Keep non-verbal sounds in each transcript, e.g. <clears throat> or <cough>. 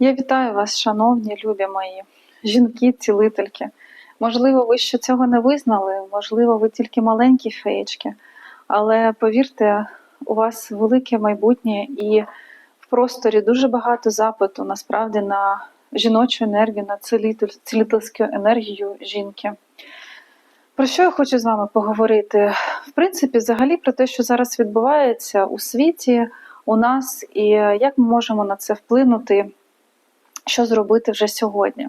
Я вітаю вас, шановні любі мої жінки-цілительки. Можливо, ви ще цього не визнали, можливо, ви тільки маленькі феєчки, але повірте, у вас велике майбутнє і в просторі дуже багато запиту насправді на жіночу енергію, на цілитель- цілительську енергію жінки. Про що я хочу з вами поговорити? В принципі, взагалі про те, що зараз відбувається у світі, у нас, і як ми можемо на це вплинути, що зробити вже сьогодні.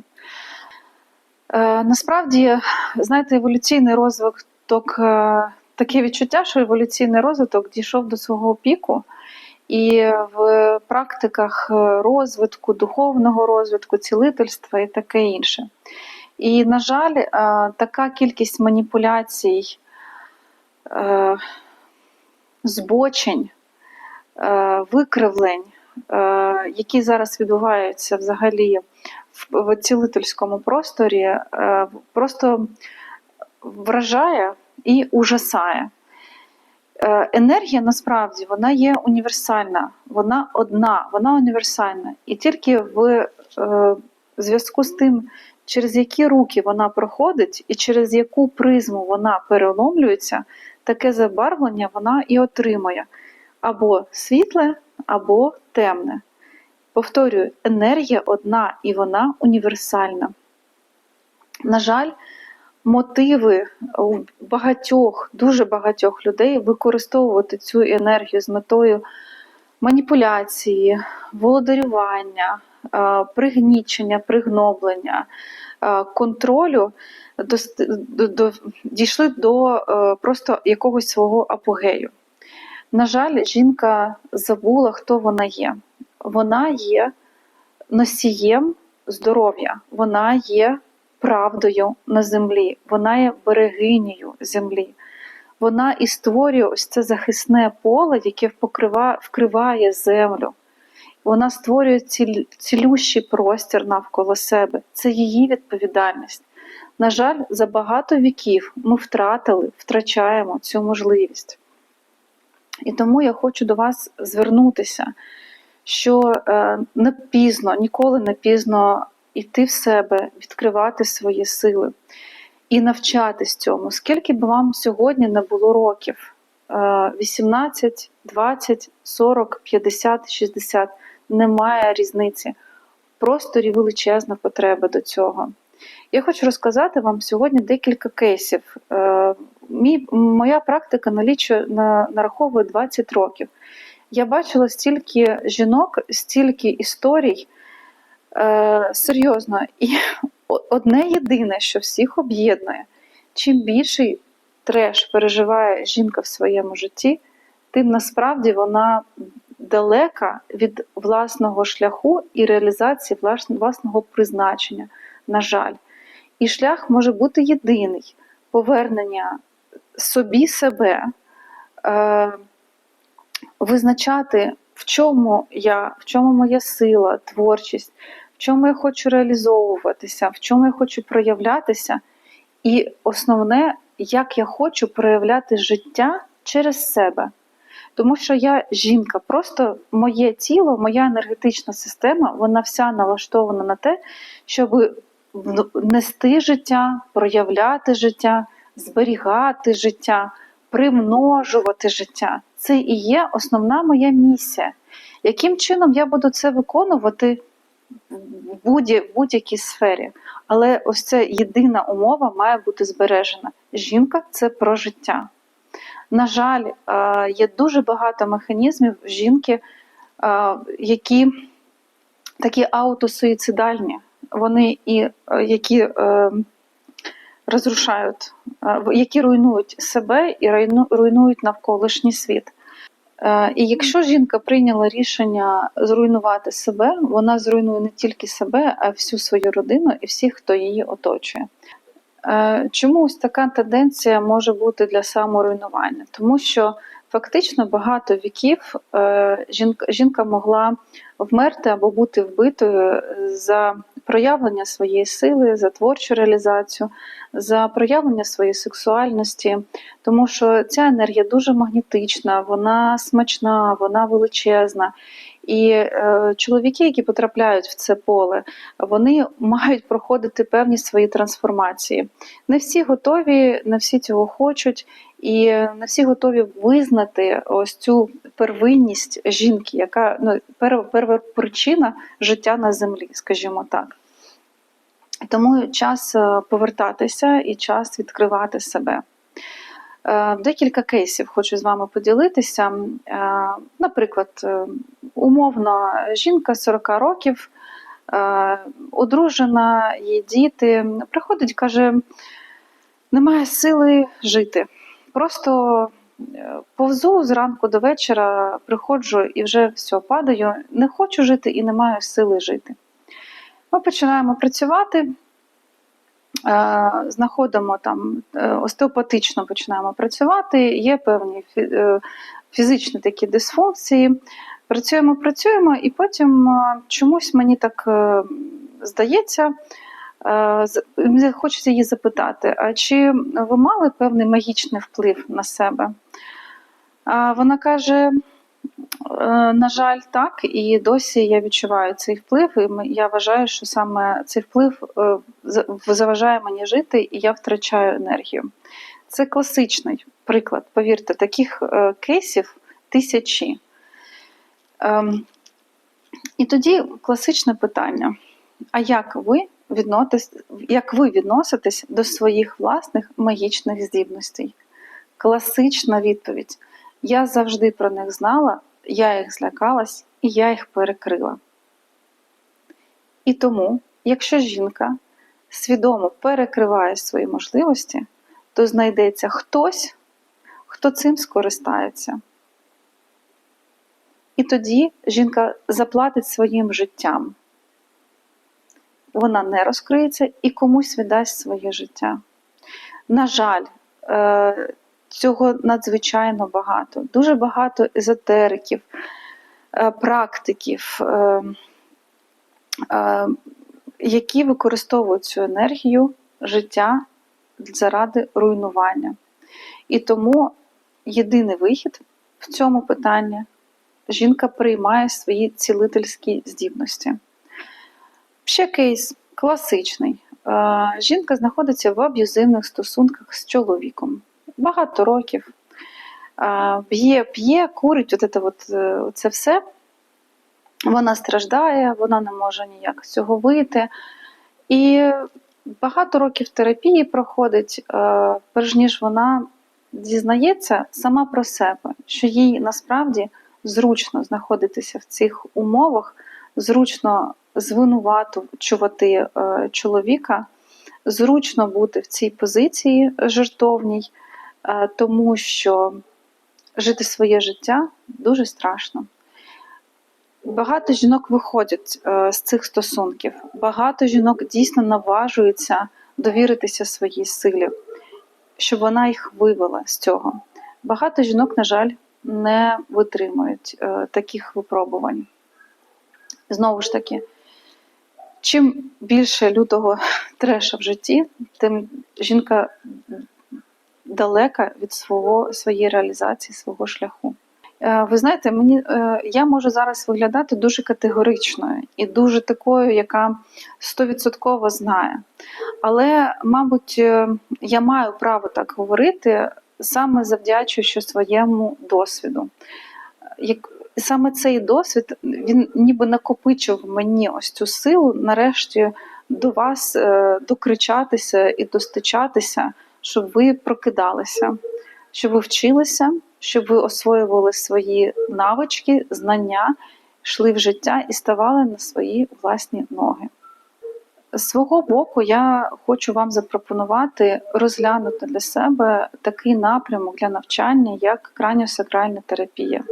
Е, насправді, знаєте, еволюційний розвиток, е, таке відчуття, що еволюційний розвиток дійшов до свого піку, і в практиках е, розвитку, духовного розвитку, цілительства і таке інше. І, на жаль, е, така кількість маніпуляцій, е, збочень, викривлень, які зараз відбуваються взагалі в цілительському просторі, е, просто вражає і ужасає. Е, Енергія насправді вона є універсальна, вона одна, вона універсальна. І тільки в е, зв'язку з тим, через які руки вона проходить і через яку призму вона переломлюється, таке забарвлення вона і отримує або світле, або темне. Повторюю, енергія одна і вона універсальна. На жаль, мотиви у багатьох, дуже багатьох людей використовувати цю енергію з метою маніпуляції, володарювання, е, пригнічення, пригноблення, е, контролю дійшли до е, просто якогось свого апогею. На жаль, жінка забула, хто вона є. Вона є носієм здоров'я, вона є правдою на землі, вона є берегинею землі. Вона і створює ось це захисне поле, яке вкриває землю. Вона створює цілющий простір навколо себе. Це її відповідальність. На жаль, за багато віків ми втратили, втрачаємо цю можливість. І тому я хочу до вас звернутися, що е, не пізно, ніколи не пізно йти в себе, відкривати свої сили і навчатись цьому. Скільки б вам сьогодні не було років? Е, 18, 20, 40, 50, 60 немає різниці. Просторі величезна потреба до цього. Я хочу розказати вам сьогодні декілька кейсів. Мій, моя практика налічує на, нараховує 20 років. Я бачила стільки жінок, стільки історій. Е, серйозно, і одне єдине, що всіх об'єднує, чим більший треш переживає жінка в своєму житті, тим насправді вона далека від власного шляху і реалізації власного призначення, на жаль. І шлях може бути єдиний повернення собі себе, е, визначати, в чому я, в чому моя сила, творчість, в чому я хочу реалізовуватися, в чому я хочу проявлятися, і основне, як я хочу проявляти життя через себе. Тому що я жінка, просто моє тіло, моя енергетична система, вона вся налаштована на те, щоб нести життя, проявляти життя, зберігати життя, примножувати життя. Це і є основна моя місія. Яким чином я буду це виконувати в будь- в будь-якій сфері? Але ось ця єдина умова має бути збережена. Жінка це про життя. На жаль, е, є дуже багато механізмів жінки, е, які такі аутосуїцидальні, вони і е, які розрушають, е, які руйнують себе і руйнують навколишній світ. Е, І якщо жінка прийняла рішення зруйнувати себе, вона зруйнує не тільки себе, а всю свою родину і всіх, хто її оточує. Е, Чому ось така тенденція може бути для саморуйнування? Тому що фактично багато віків жінка, жінка могла вмерти або бути вбитою за проявлення своєї сили, за творчу реалізацію, за проявлення своєї сексуальності, тому що ця енергія дуже магнітична, вона смачна, вона величезна. І е, чоловіки, які потрапляють в це поле, вони мають проходити певні свої трансформації. Не всі готові, не всі цього хочуть, і не всі готові визнати ось цю первинність жінки, яка ну, пер, первопричина життя на землі, скажімо так. Тому час е, повертатися і час відкривати себе. Е, Декілька кейсів хочу з вами поділитися. Е, Наприклад, е, умовно, жінка 40 років, одружена, є діти, приходить, каже, немає сили жити. Просто повзу зранку до вечора, приходжу і вже все, падаю, не хочу жити і не маю сили жити. Ми починаємо працювати, знаходимо там е, остеопатично починаємо працювати, є певні е, фізичні такі дисфункції. Працюємо, працюємо, і потім е, чомусь мені так е, здається, е, хочеться її запитати: а чи ви мали певний магічний вплив на себе? Вона каже: Е, На жаль, так, і досі я відчуваю цей вплив, і я вважаю, що саме цей вплив е, заважає мені жити, і я втрачаю енергію. Це класичний приклад. Повірте, таких е, кейсів тисячі. Ем, І тоді класичне питання: а як ви відноситесь, як ви відноситесь до своїх власних магічних здібностей? Класична відповідь. Я завжди про них знала, я їх злякалась і я їх перекрила. І тому, якщо жінка свідомо перекриває свої можливості, то знайдеться хтось, хто цим скористається. І тоді жінка заплатить своїм життям. Вона не розкриється і комусь віддасть своє життя. На жаль, е, цього надзвичайно багато. Дуже багато езотериків, е, практиків, е, е, які використовують цю енергію життя заради руйнування. І тому єдиний вихід в цьому питанні жінка приймає свої цілительські здібності. Ще кейс класичний. Жінка знаходиться в аб'юзивних стосунках з чоловіком багато років. П'є, п'є, курить, от це, от, е, це все. Вона страждає, вона не може ніяк з цього вийти. І багато років терапії проходить, е, перш ніж вона дізнається сама про себе, що їй насправді зручно знаходитися в цих умовах, зручно звинувачувати е, чоловіка, зручно бути в цій позиції жертовній, тому що жити своє життя дуже страшно. Багато жінок виходять е, з цих стосунків, багато жінок дійсно наважуються довіритися своїй силі, щоб вона їх вивела з цього. Багато жінок, на жаль, не витримують е, таких випробувань. Знову ж таки, чим більше лютого <laughs> треша в житті, тим жінка далека від свого, своєї реалізації, свого шляху. Е, Ви знаєте, мені е, я можу зараз виглядати дуже категоричною і дуже такою, яка стовідсотково знає. Але, мабуть, е, я маю право так говорити саме завдячуючи своєму досвіду. Як саме цей досвід він ніби накопичив мені ось цю силу, нарешті до вас докричатися і достичатися, щоб ви прокидалися, щоб ви вчилися, щоб ви освоювали свої навички, знання, йшли в життя і ставали на свої власні ноги. З свого боку, я хочу вам запропонувати розглянути для себе такий напрямок для навчання, як краніосакральна терапія.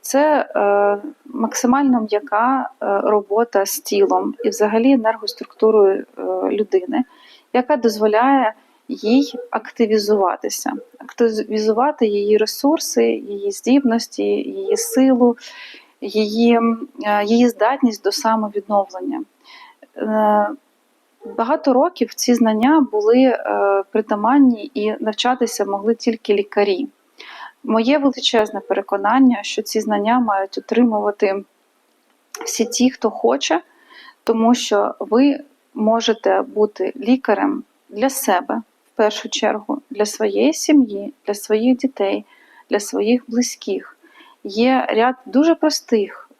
Це е, максимально м'яка е, робота з тілом і взагалі енергоструктурою е, людини, яка дозволяє їй активізуватися, активізувати її ресурси, її здібності, її силу, її, е, її здатність до самовідновлення. Е, Багато років ці знання були е, притаманні і навчатися могли тільки лікарі. Моє величезне переконання, що ці знання мають отримувати всі ті, хто хоче, тому що ви можете бути лікарем для себе першу чергу, для своєї сім'ї, для своїх дітей, для своїх близьких. Є ряд дуже простих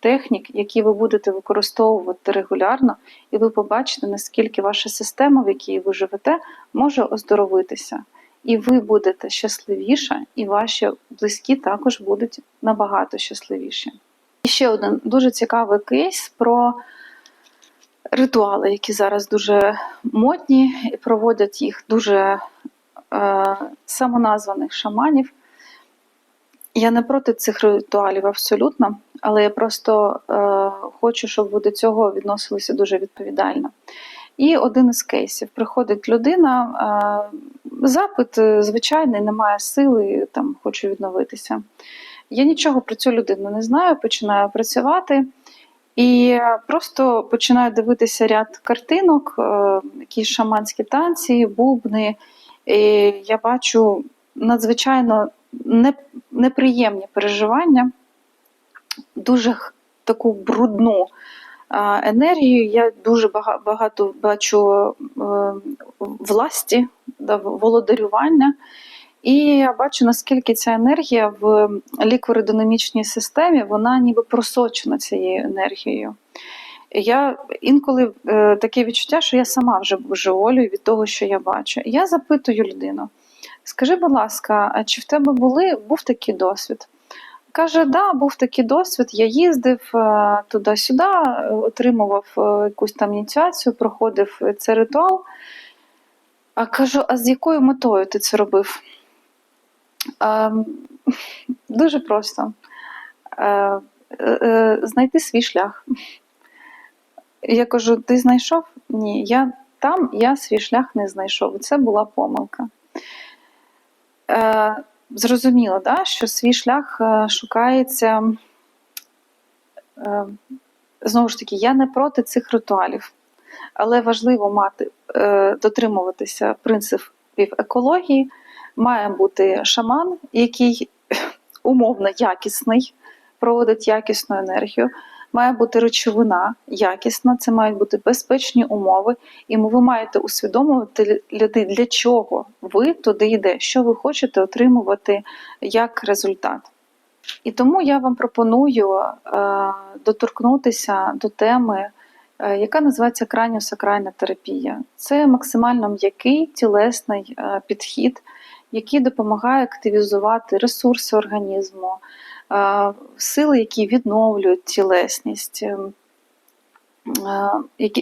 технік, які ви будете використовувати регулярно, і ви побачите, наскільки ваша система, в якій ви живете, може оздоровитися. І ви будете щасливіша, і ваші близькі також будуть набагато щасливіші. І ще один дуже цікавий кейс про ритуали, які зараз дуже модні, і проводять їх дуже е, самоназваних шаманів. Я не проти цих ритуалів абсолютно, але я просто е, хочу, щоб ви до цього відносилися дуже відповідально. І один із кейсів приходить людина, е, запит е, звичайний, немає сили, там хочу відновитися. Я нічого про цю людину не знаю, починаю працювати і просто починаю дивитися ряд картинок, е, якісь шаманські танці, бубни. І Я бачу надзвичайно неприємні переживання, дуже таку брудну енергію. Я дуже багато бачу е, власті, володарювання. І я бачу, наскільки ця енергія в ліквородинамічній системі вона ніби просочена цією енергією. Я інколи е, таке відчуття, що я сама вже божеволюю від того, що я бачу. Я запитую людину: скажи, будь ласка, а чи в тебе були, був такий досвід? Каже, да, був такий досвід. Я їздив е, туди-сюди, отримував е, якусь там ініціацію, проходив цей ритуал. А кажу: а з якою метою ти це робив? А, Дуже просто е, знайти свій шлях. Я кажу: ти знайшов? Ні, я там я свій шлях не знайшов. Це була помилка. Зрозуміло, да, що свій шлях е, шукається. Е, знову ж таки, я не проти цих ритуалів, але важливо мати, е, дотримуватися принципів екології. Має бути шаман, який <clears throat> умовно якісний, проводить якісну енергію має бути речовина якісна, це мають бути безпечні умови, і ви маєте усвідомувати для чого ви туди йде, що ви хочете отримувати як результат. І тому я вам пропоную е, доторкнутися до теми, е, яка називається крайньосакральна терапія. Це максимально м'який тілесний е, підхід, який допомагає активізувати ресурси організму, сили, які відновлюють тілесність, ем,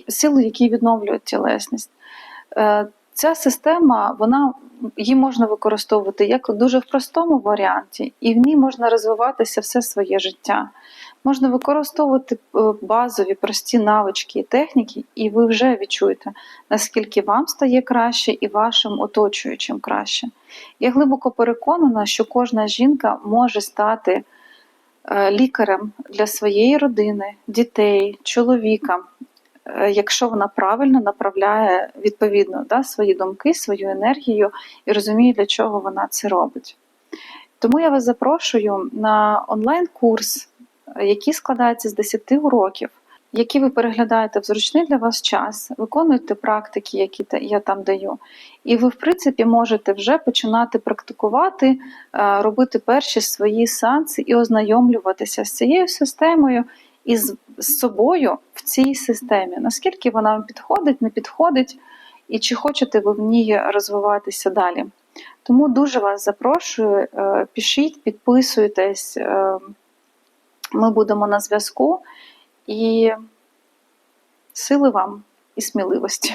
сили, які відновлюють тілесність. Ця система, вона її можна використовувати як дуже в простому варіанті, і в ній можна розвиватися все своє життя. Можна використовувати е, базові прості навички і техніки, і ви вже відчуєте, наскільки вам стає краще і вашим оточуючим краще. Я глибоко переконана, що кожна жінка може стати Е, лікарем для своєї родини, дітей, чоловіка, якщо вона правильно направляє відповідно да, свої думки, свою енергію і розуміє, для чого вона це робить. Тому я вас запрошую на онлайн-курс, який складається з 10 уроків які ви переглядаєте в зручний для вас час, виконуєте практики, які я там даю, і ви, в принципі, можете вже починати практикувати, е, робити перші свої сеанси і ознайомлюватися з цією системою і з собою в цій системі. Наскільки вона вам підходить, не підходить, і чи хочете ви в ній розвиватися далі. Тому дуже вас запрошую, е, пишіть, підписуйтесь, е, ми будемо на зв'язку. І сили вам і сміливості.